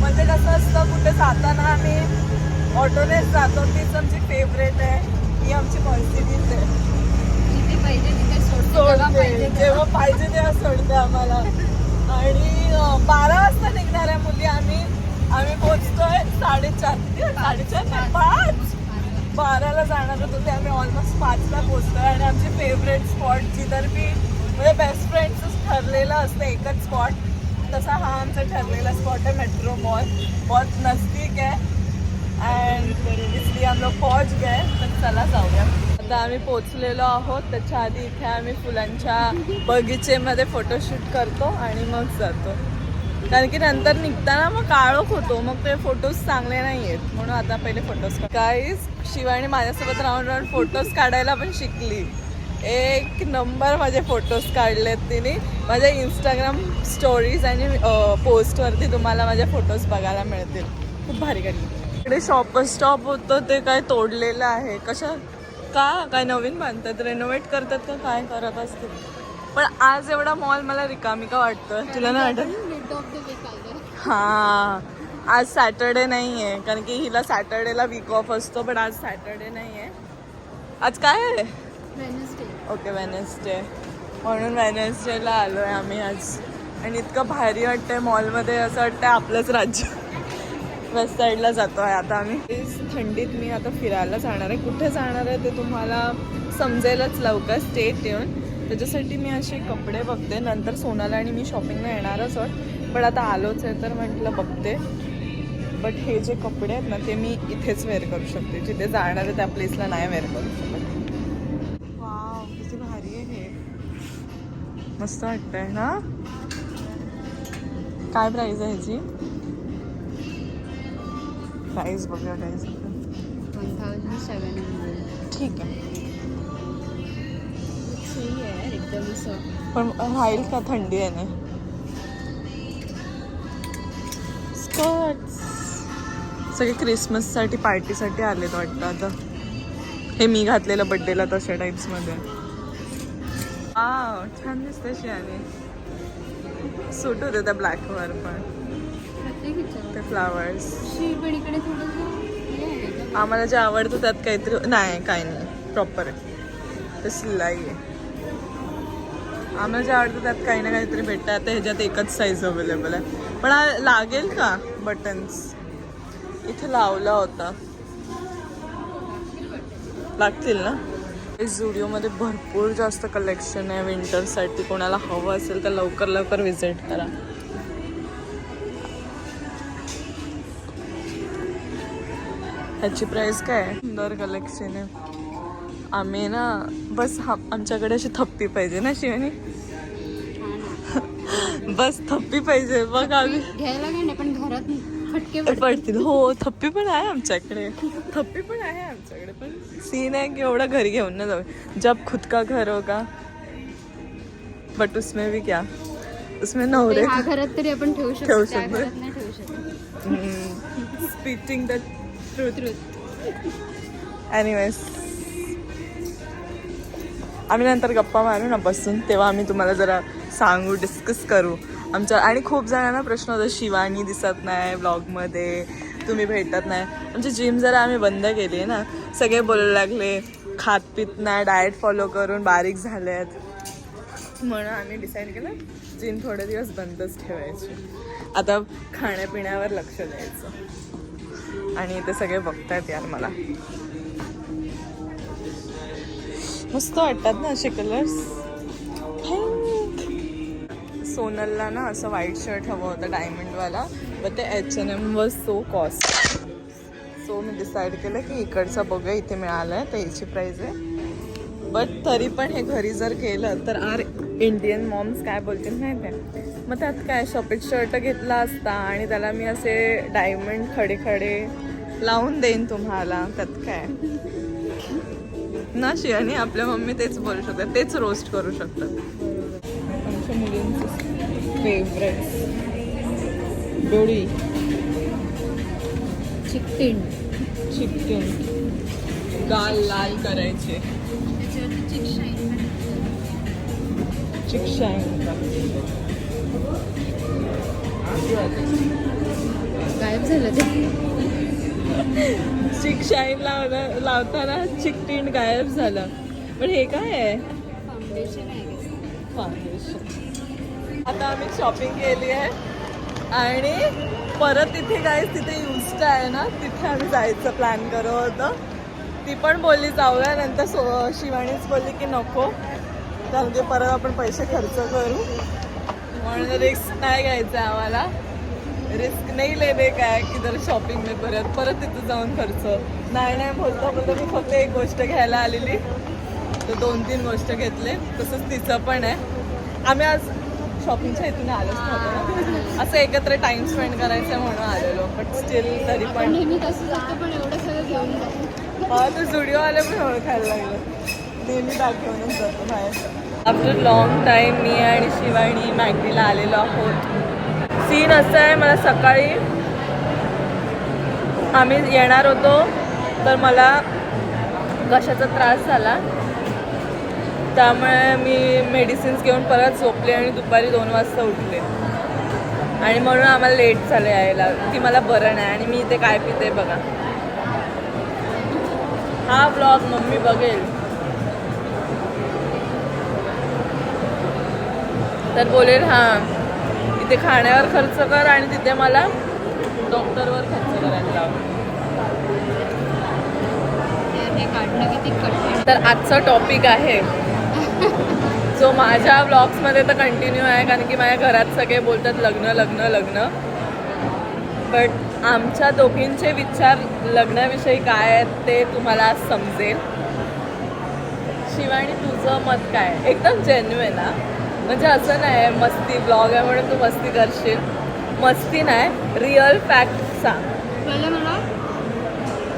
म्हणजे कसं असतं कुठे जाताना आम्ही ऑटोनेच जातो. तीच आमची फेवरेट आहे. ही आमची मर्सिडीज आहे. जिथे पाहिजे तिथे सोडते जेव्हा सोडते पाहिजे जेव्हा पाहिजे तेव्हा सोडते आम्हाला. आणि अं, बारा वाजता निघणाऱ्या मुली. आम्ही आम्ही पोहोचतोय साडेचार किती? साडेचार नाही, पाच? बाराला जाणार होतो ते आम्ही ऑलमोस्ट पाचला पोहोचतोय. आणि आमची फेवरेट स्पॉट जिधर बी म्हणजे बेस्ट फ्रेंड्स ठरलेलं असतं एकच स्पॉट तसा हा आमचा ठरलेला स्पॉट आहे मेट्रो मॉल बहुत नजदीक आहे. अँड इसलिए हम लोग पहुंच गए तर चला जाऊया। आता आम्ही पोचलेलो आहोत त्याच्या आधी इथे आम्ही फुलांच्या बगीचेमध्ये फोटोशूट करतो आणि मग जातो. कारण की नंतर निघताना मग काळोख होतो मग ते फोटोज चांगले नाही आहेत म्हणून आता पहिले फोटोज काहीच शिवानी माझ्यासोबत राहून राहून फोटोज काढायला पण शिकली. एक नंबर माझे फोटोज काढलेत तिने. माझ्या इंस्टाग्राम स्टोरीज आणि पोस्टवरती तुम्हाला माझे फोटोज बघायला मिळतील. खूप भारी काढली. इकडे शॉप स्टॉप होतं ते काय तोडलेलं आहे. कशा? का? काय नवीन बांधतात? रेनोव्हेट करतात का? काय करत असतील पण आज एवढा मॉल मला रिकामी का वाटतोय. तुला नाही वाटत? हा. आज सॅटर्डे नाही आहे कारण की हिला सॅटर्डेला वीक ऑफ असतो पण आज सॅटर्डे नाही आहे आज काय आहे? ओके वेनसडे म्हणून वेनसडेला आलो आहे आम्ही आज. आणि इतकं भारी वाटतंय मॉलमध्ये असं वाटतंय आपलंच राज्य. वेस्ट साईडला जातो आहे आता आम्ही. थंडीत मी आता फिरायला जाणार आहे. कुठे जाणार आहे ते तुम्हाला समजेलच लवकर. स्टेट येऊन त्याच्यासाठी मी असे कपडे बघते. नंतर सोनाला आणि मी शॉपिंगला येणारच आहोत. पण आता आलोच आहे तर म्हटलं बघते. बट हे जे कपडे आहेत ना ते मी इथेच वेअर करू शकते. जिथे जाणार आहे त्या प्लेसला नाही वेअर करू शकत. वाव किती भारी आहे हे. मस्त वाटतंय ना? काय प्राईज आहे ह्याची? प्राईज बघा price one thousand seven hundred ठीक आहे. सही आहे एकदम असं पण राहील का थंडी आहे ना? स्कर्ट सगळे क्रिसमससाठी पार्टीसाठी आलेत वाटतं आता. हे मी घातलेलं बड्डेला तशा टाईप्समध्ये आ छान दिसते शियाने. सूट होते त्या ब्लॅकवर पण. ते फ्लावर्स हे आम्हाला जे आवडतं त्यात काहीतरी नाही काही नाही. प्रॉपर आहे. ते सिलाई आहे. आम्हाला जे आवडतं त्यात काही ना काहीतरी भेटतं. आता ह्याच्यात एकच साईज अवेलेबल आहे. पण हा लागेल का बटन्स इथे लावला होता. लागतील ना? झुडिओमध्ये भरपूर जास्त कलेक्शन आहे. विंटरसाठी कोणाला हवं असेल तर लवकर लवकर विजिट करा. ह्याची प्राइस काय आहे? सुंदर कलेक्शन आहे. आम्ही ना बस हा आमच्याकडे अशी थप्पी पाहिजे ना शिवानी? बस थप्पी पाहिजे बघ आम्ही. घ्यायला पण घरात. पडतील. हो थप्पी पण आहे आमच्याकडे. थप्पी पण आहे आमच्याकडे पण सीन आहे की एवढं घरी घेऊन ना जाऊ. जब खुद का घर होगा. बट उसमें भी क्या? उसमें नवरे घरात तरी आपण ठेवू ठेवू शकतो. त्या शकतो. True, true. ठेवू एनिवेज आम्ही नंतर गप्पा मारू ना बसून तेव्हा आम्ही तुम्हाला जरा सांगू डिस्कस करू. आमच्या आणि खूप जणांना प्रश्न होता शिवानी दिसत नाही ब्लॉगमध्ये तुम्ही भेटत नाही. आमची जिम जरा आम्ही बंद केली आहे ना. सगळे बोलायला लागले खात पित नाही डाएट फॉलो करून बारीक झाले आहेत म्हणून आम्ही डिसाईड केलं जिम थोडे दिवस बंदच ठेवायची. आता खाण्यापिण्यावर लक्ष द्यायचं. आणि ते सगळे बघतायत यार मला. मस्त वाटतात ना असे कलर्स सोनलला ना असं व्हाईट शर्ट हवं होतं डायमंडवाला बट ते H N M was so cost so me decide केलं की इकडचं बघूया इथे मिळालं आहे तर याची प्राईज आहे. बट तरी पण हे घरी जर केलं तर आर इंडियन मॉम्स काय बोलतील नाही ते मग त्यात काय शॉपिंग शर्ट घेतला असता आणि त्याला मी असे डायमंड खडे खडे लावून देईन तुम्हाला. त्यात काय? ना शियानी आपल्या मम्मी तेच बोलू शकतात. तेच रोस्ट करू शकतात. आमच्या मुलींचे फेवरेट डोळी. चिकटीन. चिकन गाल लाल करायचे. चिक चिकशाईन गायब झालं ते. चिक शाईन लावला लावताना चिकटीन गायब झालं. पण हे काय आहे? फाउंडेशन आहे. फाउंडेशन आता आम्ही शॉपिंग केली आहे. आणि परत तिथे काय तिथे युस्टा आहे ना तिथे आम्ही जायचं प्लॅन करत होतं. ती पण बोलली जाऊया नंतर सो शिवानीच बोलली की नको. कारण की परत आपण पैसे खर्च करू. म्हणून रिस्क नाही घ्यायचं आम्हाला. रिस्क नाही लेणे काय की जर शॉपिंग नाही परत परत तिथं जाऊन खर्च. नाही नाही बोलता बोलता मी फक्त एक गोष्ट घ्यायला आलेली. तर दोन तीन गोष्ट घेतले. तसंच तिचं पण आहे. आम्ही आज शॉपिंगच्या इथून आलोच नव्हतो ना. असं एकत्र टाइम स्पेंड करायचं म्हणून आलेलो. बट स्टील तरी पण. नेहमी तसं जातो पण एवढं सगळं घेऊन जातो. हा तर स्टुडिओ आले पण ओळखायला लागलं. नेहमी दाखवूनच जातो बाहेर. आफ्टर लॉंग टाईम मी आणि शिवानी मॅगडीला आलेलो आहोत. सीन असं आहे मला सकाळी आम्ही येणार होतो तर मला कशाचा त्रास झाला. त्यामुळे मी मेडिसिन्स घेऊन परत झोपले आणि दुपारी दोन वाजता उठले. आणि म्हणून आम्हाला लेट झालं यायला. की मला बरं नाही आणि मी इथे काय पिते बघा. हा ब्लॉग मम्मी बघेल. तर बोलेल हां. इथे खाण्यावर खर्च कर आणि तिथे मला डॉक्टरवर खर्च करायला लाव. तर किती तर आजचा टॉपिक आहे. जो माझ्या ब्लॉग्समध्ये तर कंटिन्यू आहे कारण की माझ्या घरात सगळे बोलतात लग्न लग्न लग्न. बट आमच्या दोघींचे विचार लग्नाविषयी काय आहेत ते तुम्हाला आज समजेल. शिवानी तुझं मत काय? आहे? एकदम जेन्युएन ना म्हणजे असं नाही मस्ती ब्लॉग आहे म्हणून तू मस्ती करशील. मस्ती नाही रिअल फॅक्ट सांग. पहिलं मला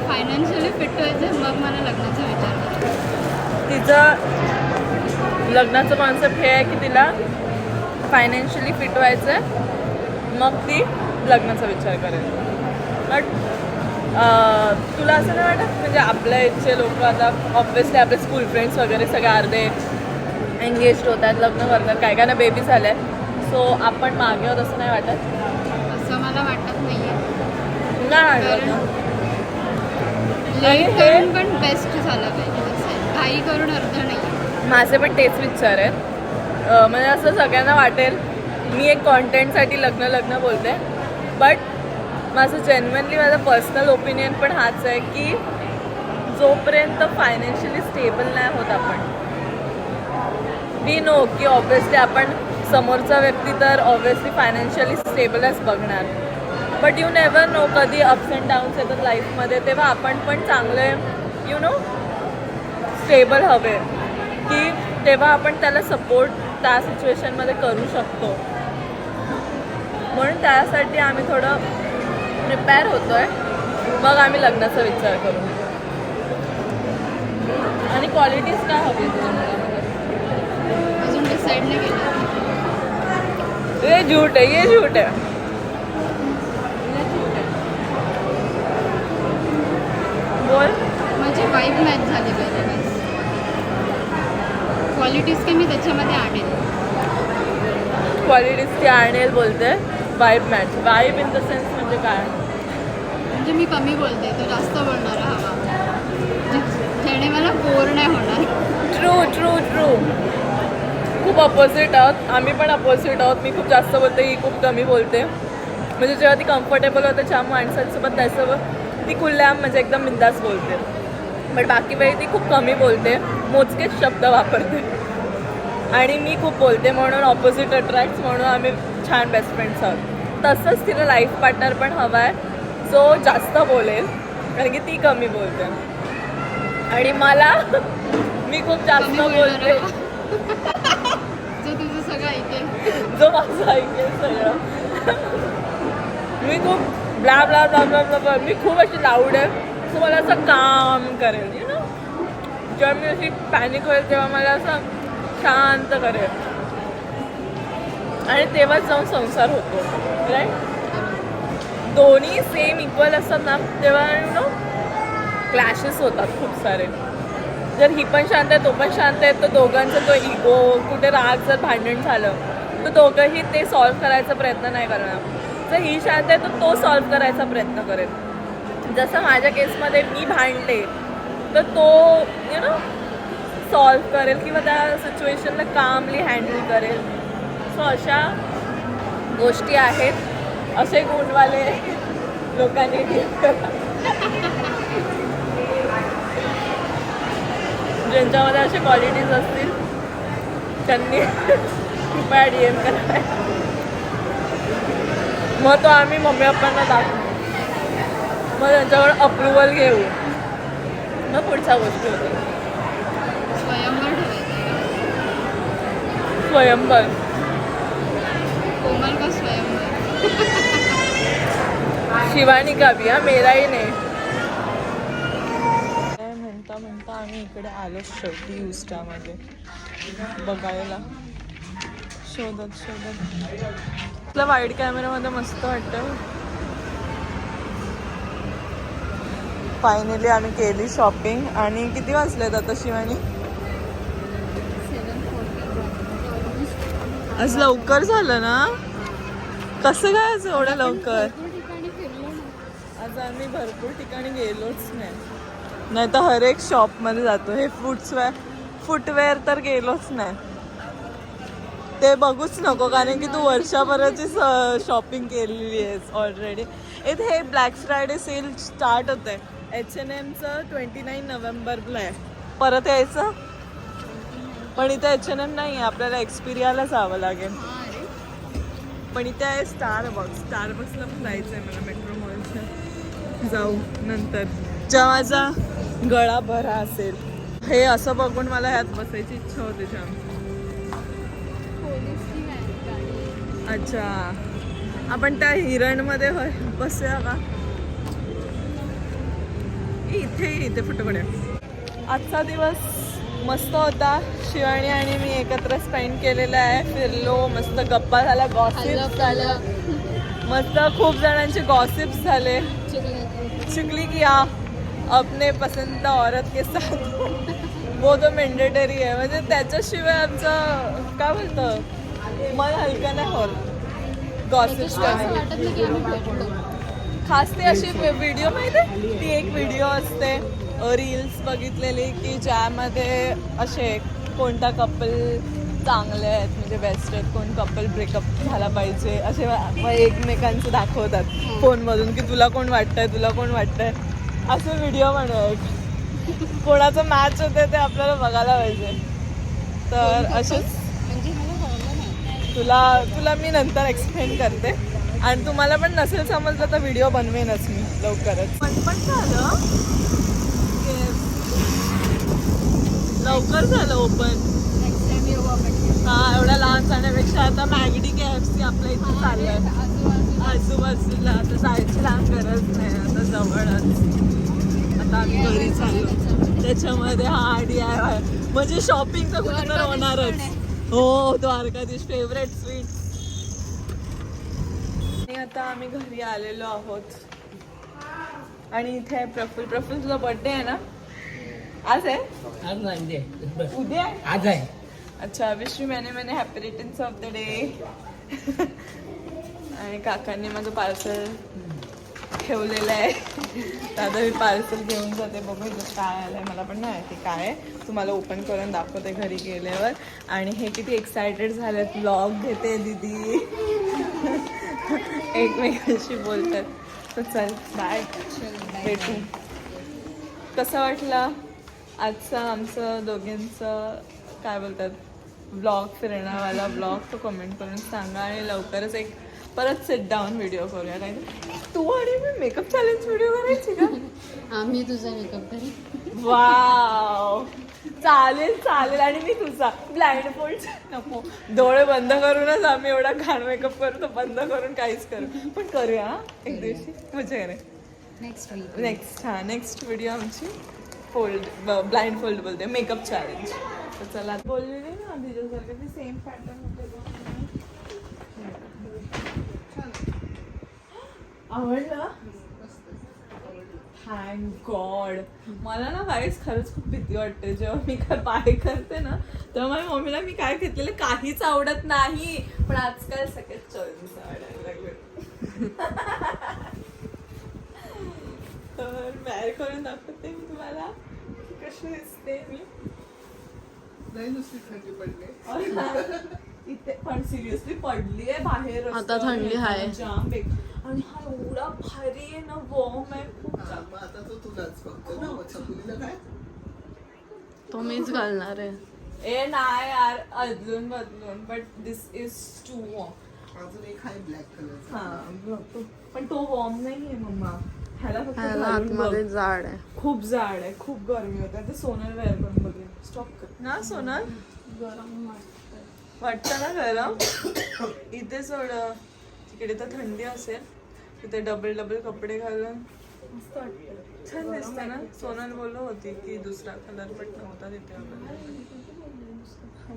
फायनान्शियली फिट व्हायचं मग मला लग्नाचा विचार. तिचं लग्नाचं कॉन्सेप्ट हे आहे की तिला फायनान्शियली फिट व्हायचं आहे मग ती लग्नाचा विचार करेल. बट तुला असं नाही वाटत? म्हणजे आपल्या इथचे लोक आता ऑब्विसली आपले स्कूल फ्रेंड्स वगैरे सगळे अर्धे एंगेज होतात लग्न करतात काय काय ना बेबी झाल्या. सो आपण मागे आहोत असं नाही वाटत? असं मला वाटत नाही वाटत. ना. लेट हे- करून पण बेस्ट झालं पाहिजे. घाई करून अर्थ नाही माझे पण तेच विचार आहेत. म्हणजे असं सगळ्यांना वाटेल मी एक कॉन्टेंटसाठी लग्न लग्न बोलते. बट माझं जेन्युनली माझा पर्सनल ओपिनियन पण हाच आहे की जोपर्यंत फायनान्शियली स्टेबल नाही होत आपण वी नो की ऑब्विसली आपण समोरचा व्यक्ती तर ऑब्विसली फायनान्शियली स्टेबलच बघणार. बट यू नेवर नो कधी अप्स अँड डाऊन्स येतात लाईफमध्ये तेव्हा आपण पण चांगले यू नो स्टेबल हवे. की तेव्हा आपण त्याला सपोर्ट त्या सिच्युएशनमध्ये करू शकतो. म्हणून त्यासाठी आम्ही थोडं प्रिपेअर होतो आहे मग आम्ही लग्नाचा विचार करू. आणि क्वालिटीज काय हवी तुम्हाला ये झूठ आहे ये झूठ आहे. बोल. माझी वाईफ मॅच झाली पाहिजे क्वालिटीज काही मी त्याच्यामध्ये आणेल. क्वालिटीज ती आणेल बोलते vibe match vibe in the sense म्हणजे काय? म्हणजे मी कमी बोलते तो जास्त बोलणारा हवा. जेणे मला बोर नाही होणार. ट्रू ट्रू ट्रू खूप अपोजिट आहोत. आम्ही पण अपोजिट आहोत. मी खूप जास्त बोलते ही खूप कमी बोलते. म्हणजे जेव्हा ती कम्फर्टेबल होते ज्या माणसांसोबत त्यासोबत ती खुल्ल्याम म्हणजे एकदम बिंदास बोलते. बट बाकी वेळी ती खूप कमी बोलते. मोजकेच शब्द वापरते. आणि मी खूप बोलते म्हणून ऑपोजिट अट्रॅक्ट म्हणून आम्ही छान बेस्ट फ्रेंड्स आहोत. तसंच तिला लाईफ पार्टनर पण हवा आहे. जो जास्त बोलेल कारण की ती कमी बोलते. आणि मला मी खूप जास्त बोलते. तुझं सगळं. जो माझं ऐकेल सगळं मी खूप blah blah blah blah blah blah मी खूप अशी लाऊड आहे. सो मला असं काम करेल यु नो जेव्हा मी अशी पॅनिक होईल तेव्हा मला असं शांत करेल. आणि तेव्हाच जाऊन संसार होतो राईट दोन्ही सेम इक्वल असतात ना तेव्हा यु नो क्लॅशेस होतात खूप सारे. जर ही पण शांत आहे तो पण शांत आहे तर दोघांचा तो इगो कुठे राग जर भांडण झालं तर दोघंही ते सॉल्व्ह करायचा प्रयत्न नाही करणार. जर ही शांत आहे तर तो सॉल्व्ह करायचा प्रयत्न करेल. जसं माझ्या केसमध्ये मी भांडले तर तो यु नो सॉल्व्ह करेल किंवा त्या सिच्युएशनला कामली हँडल करेल. सो अशा गोष्टी आहेत. असे गुणवाले लोकांनी ज्यांच्यामध्ये असे क्वालिटीज असतील त्यांनी कृपया डी एम करा मग तो आम्ही मम्मी पप्पांना दाखवू. मग त्यांच्यावर अप्रुव्हल घेऊ. मग पुढच्या गोष्टी स्वयंवर कोमल का स्वयंवर? शिवानी का भी हा? मेराही नाही म्हणता म्हणता आम्ही इकडे आलो शेवटी युस्टामध्ये बघायला. शोधत शोधत. आपला वाईड कॅमेरामध्ये मस्त वाटतं फायनली आम्ही केली शॉपिंग आणि किती वाजलेत आता शिवानी? फोर्टी आज लवकर झालं ना? कसं काय आज एवढं लवकर? आज आम्ही भरपूर ठिकाणी गेलोच नाही. नाही तर हर एक शॉपमध्ये जातो. हे फुट्सवेअर फुटवेअर तर गेलोच नाही. ते बघूच नको कारण की तू वर्षाभराची शॉपिंग केलेली आहेस ऑलरेडी इथे हे ब्लॅक फ्रायडे सेल स्टार्ट होत आहे एच एन एमचं ट्वेंटी नाईन नोव्हेंबरला आहे. परत यायचं? पण इथे एच एन एम नाही आहे आपल्याला एक्सपिरियाला जावं लागेल. पण इथे आहे स्टारबक्स स्टारबक्सला पण जायचं आहे मला मेट्रो मॉलच्या जाऊ नंतर. जेव्हा माझा गळा भरा असेल. हे असं बघून मला ह्यात बसायची इच्छा होती जाम अच्छा. आपण त्या हिरणमध्ये होय बसूया का इथे इथे फुटकडे आजचा दिवस मस्त होता. शिवानी आणि मी एकत्र स्पेंड केलेला आहे. फिरलो मस्त गप्पा झाला गॉसिप झालं मस्त खूप जणांचे गॉसिप्स झाले. चिकन चिकली किया अपने पसंद औरत के साथ. वो तो मेंडेटरी आहे. म्हणजे त्याच्याशिवाय आमचं काय बोलतं? मन हलकं नाही होत. आम्ही भेटलो खास ते अशी व्हिडिओ माहिती आहे ती एक व्हिडिओ असते. रील्स बघितलेली की ज्यामध्ये असे कोणता कपल चांगले आहेत म्हणजे बेस्ट आहेत कोण कपल ब्रेकअप झाला पाहिजे असे एकमेकांचं दाखवतात फोनमधून की तुला कोण वाटतंय तुला कोण वाटतंय. असे व्हिडिओ बनवत कोणाचं मॅच होते ते आपल्याला बघायला पाहिजे. तर असेच म्हणजे मला कळलं नाही तुला तुला मी नंतर एक्सप्लेन करते. आणि तुम्हाला पण नसेल समजलं तर व्हिडिओ बनवेनच मी लवकरच. पण पण झालं. लवकर झालं ओपन हा एवढा लहान जाण्यापेक्षा आता मॅगडी के एफ सी आपल्या इथे चाललंय आजूबाजूला. आजूबाजूला आता जायची लांब गरज नाही आता जवळच. आता आम्ही घरी चाललो. त्याच्यामध्ये हा डी आय वाय म्हणजे शॉपिंग तर कुठे तर होणारच. आहे. हो द्वारकाधीश फेवरेट स्वीट आणि आता आम्ही घरी आलेलो आहोत. आणि इथे प्रफुल प्रफुल तुझा बर्थडे आहे ना? आज आहे? आज नाही उद्या. आज आहे. अच्छा wish you many many happy returns of the day आणि काकांनी माझं पार्सल ठेवलेलं आहे. दादा आता मी पार्सल घेऊन जाते. बघू इथं काय आहे मला पण नाही माहिती काय आहे. तुम्हाला ओपन करून दाखवते घरी गेल्यावर. आणि हे किती एक्सायटेड झालेत. ब्लॉग घेते दीदी. एकमेकांशी बोलतात. तर चल बाय भेटू. कसं वाटलं? आजचं आमचं दोघींचं काय बोलतात? ब्लॉग फिरण्यावाला ब्लॉग तो कमेंट करून सांगा आणि लवकरच एक परत सेट डाऊन व्हिडिओ करूया काय तू आणि मी मेकअप चॅलेंज व्हिडिओ करायची का? आम्ही तुझा मेकअप करी वाव चालेल चालेल. आणि मी तुझा. ब्लाइंड फोल्ड नको. डोळे बंद करूनच आम्ही एवढा घाण मेकअप करू तर बंद करून काहीच करू. पण करूया एक दिवशी. मजा करे नेक्स्ट वीक नेक्स्ट हा नेक्स्ट व्हिडिओ आमची फोल्ड ब्लाइंड फोल्ड बोलते. मेकअप चॅलेंज तर चला बोललेली ना तिच्यासारखं ती सेम पॅटर्न आवडलं? थँक गॉड मला ना काहीच खरंच खूप भीती वाटते. जेव्हा मी काय बाय करते ना तेव्हा माझ्या मम्मीला मी काय घेतलेलं काहीच आवडत नाही. पण आजकाल सगळे चॉईस आवडायला लागले तर बाहेर करून दाखवते मी तुम्हाला. की कशी दिसते मी? नाही नुसती थंडी पडली. इथे पण सिरियसली पडली आहे बाहेर आता थंडी आहे. जाम बेक भारी आहे ना वॉर्म आहे खूप. हा, मग आता तो तुलाच फक्त ना मग छकुलीला काय? तो मीच घालणार आहे. ए नाही यार अदलून बदलून but this is too warm अजून एक आहे ब्लॅक कलरचा हा बघतो. पण तो वॉर्म नाही आहे मम्मा. ह्याला फक्त ह्याला घालून आतमध्ये बघ. जाड आहे. खूप जाड आहे खूप गरमी होते. ते सोनल वेअर करून बघेल स्टॉप कर. ना सोनल? गरम वाटतं ना गरम? इथे सोड तिकडे तर थंडी असेल. तिथे डबल डबल कपडे घालून. छान दिसतं ना? सोनल बोलत होती की दुसरा कलर पण नव्हता तिथे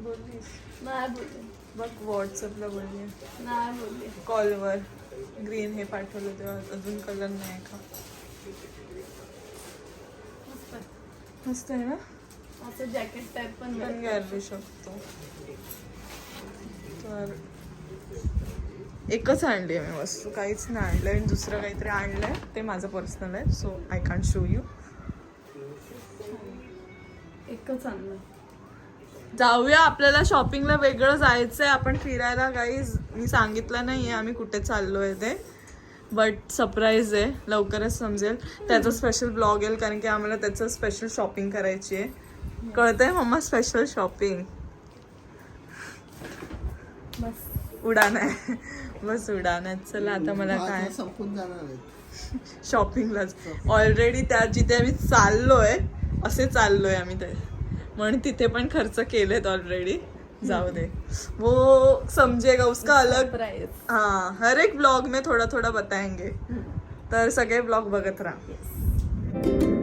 बोललीस. बोलले. बघ व्हॉट्सअपला बोलली. नाही बोलले. कॉलवर ग्रीन हे पाठवलं तेव्हा. अजून कलर नाही का? मस्त आहे. ना? असं जॅकेट टाईप पण पण घालू शकतो. तर एकच आणली आहे मी वस्तू काहीच नाही आणलं. आणि दुसरं काहीतरी आणलंय. ते माझं पर्सनल आहे so I can't show you एकच आणलं. जाऊया आपल्याला शॉपिंगला वेगळं जायचंय. आपण फिरायला काहीच मी सांगितलं नाही आहे आम्ही कुठे चाललोय ते. बट सरप्राईज आहे लवकरच समजेल. त्याचा स्पेशल ब्लॉग येईल कारण की आम्हाला त्याचं स्पेशल शॉपिंग करायची आहे. कळतंय मम्मा स्पेशल शॉपिंग बस. उडान आहे बस उडान आहे चला आता मला काय? तो संपून जाणार शॉपिंगलाच ऑलरेडी त्या जिथे आम्ही चाललोय असे चाललोय आम्ही ते. म्हणून तिथे पण खर्च केलेत ऑलरेडी जाऊ दे. वो समजेगा उसका अलग हाँ हर एक ब्लॉग में थोड़ा थोड़ा बताएंगे तर सगळे ब्लॉग बघत राहा.